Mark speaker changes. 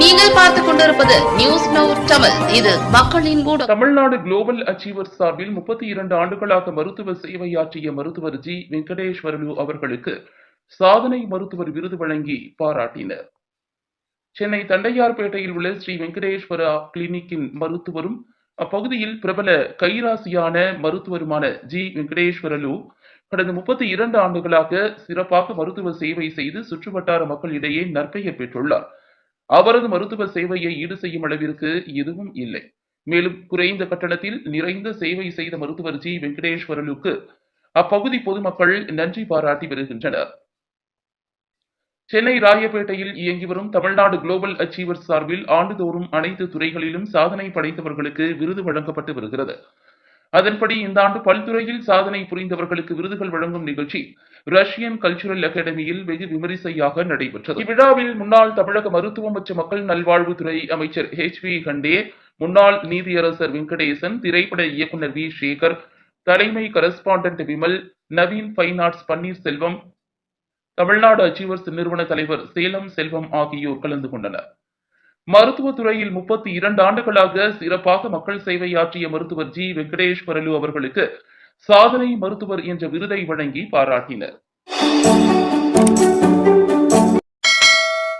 Speaker 1: நீங்கள் பார்த்துக் கொண்டிருப்பது நியூஸ் நவ் தமிழ் இது மக்களின் ஊடகம்.
Speaker 2: தமிழ்நாடு குளோபல் அச்சீவர் சார்பில் முப்பத்தி இரண்டு ஆண்டுகளாக மருத்துவ சேவையாற்றிய மருத்துவர் ஜி வெங்கடேஸ்வரலு அவர்களுக்கு சாதனை மருத்துவர் விருது வழங்கி பாராட்டினர். சென்னை தண்டையார்பேட்டையில் உள்ள ஸ்ரீ வெங்கடேஸ்வரா கிளினிக்கின் மருத்துவரும் அப்பகுதியில் பிரபல கைராசியான மருத்துவருமான ஜி வெங்கடேஸ்வரலு கடந்த முப்பத்தி இரண்டு ஆண்டுகளாக சிறப்பாக மருத்துவ சேவை செய்து சுற்றுவட்டார மக்களிடையே நற்பெயர் பெற்றுள்ளார். அவரது மருத்துவ சேவையை ஈடு செய்யும் அளவிற்கு எதுவும் இல்லை. மேலும் குறைந்த கட்டணத்தில் நிறைந்த சேவை செய்த மருத்துவர் ஜி. வெங்கடேஸ்வரலுக்கு அப்பகுதி பொதுமக்கள் நன்றி பாராட்டி வருகின்றனர். சென்னை ராயப்பேட்டையில் இயங்கி வரும் தமிழ்நாடு குளோபல் அச்சீவர்ஸ் சார்பில் ஆண்டுதோறும் அனைத்து துறைகளிலும் சாதனை படைத்தவர்களுக்கு விருது வழங்கப்பட்டு வருகிறது. அதன்படி இந்த ஆண்டு பல்துறையில் சாதனை புரிந்தவர்களுக்கு விருதுகள் வழங்கும் நிகழ்ச்சி ரஷ்யன் கல்ச்சுரல் அகாடமியில் வெகு விமரிசையாக நடைபெற்றது. இவ்விழாவில் முன்னாள் தமிழக மருத்துவம் மற்றும் மக்கள் நல்வாழ்வுத்துறை அமைச்சர் ஹெச் வி கண்டே முன்னாள் நீதியரசர் வெங்கடேசன் திரைப்பட இயக்குனர் வி சேகர் தலைமை correspondent Vimal Naveen fine arts Panneerselvam Tamil Nadu achievers நிறுவன தலைவர் சேலம் செல்வம் ஆகியோர் கலந்து கொண்டனர். மருத்துவத்துறையில் முப்பத்தி இரண்டு ஆண்டுகளாக சிறப்பாக மக்கள் சேவையாற்றிய மருத்துவர் ஜி. வெங்கடேஸ்வரலு அவர்களுக்கு சாதனை மருத்துவர் என்ற விருதை வழங்கி பாராட்டினர்.